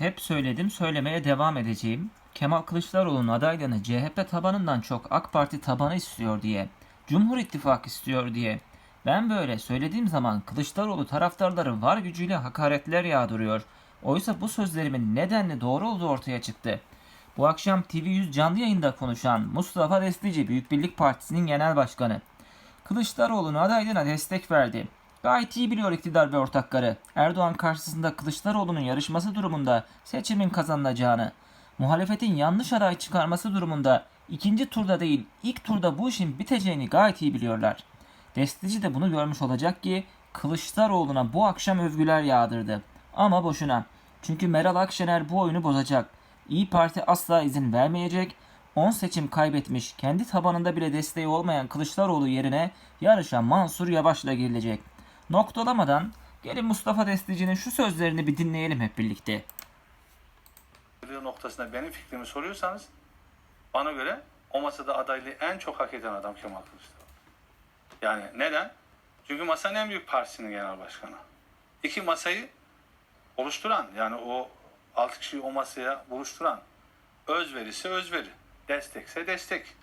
Hep söyledim, söylemeye devam edeceğim. Kemal Kılıçdaroğlu'nun adaylığını CHP tabanından çok AK Parti tabanı istiyor diye, Cumhur İttifakı istiyor diye. Ben böyle söylediğim zaman Kılıçdaroğlu taraftarları var gücüyle hakaretler yağdırıyor. Oysa bu sözlerimin nedenli doğru olduğu ortaya çıktı. Bu akşam TV100 canlı yayında konuşan Mustafa Destici Büyük Birlik Partisi'nin genel başkanı. Kılıçdaroğlu'nun adaylığına destek verdi. Gayet iyi biliyor iktidar ve ortakları. Erdoğan karşısında Kılıçdaroğlu'nun yarışması durumunda seçimin kazanılacağını, muhalefetin yanlış aday çıkarması durumunda ikinci turda değil ilk turda bu işin biteceğini gayet iyi biliyorlar. Destici de bunu görmüş olacak ki Kılıçdaroğlu'na bu akşam övgüler yağdırdı. Ama boşuna. Çünkü Meral Akşener bu oyunu bozacak. İyi Parti asla izin vermeyecek. 10 seçim kaybetmiş, kendi tabanında bile desteği olmayan Kılıçdaroğlu yerine yarışa Mansur Yavaş'la girilecek. Noktalamadan gelin Mustafa Destici'nin şu sözlerini bir dinleyelim hep birlikte. noktasında benim fikrimi soruyorsanız bana göre o masada adaylığı en çok hak eden adam Kemal Kılıçdaroğlu. Yani neden? Çünkü masanın en büyük partisinin genel başkanı. İki masayı oluşturan yani o altı kişiyi o masaya buluşturan özverisi özveri, destekse destek.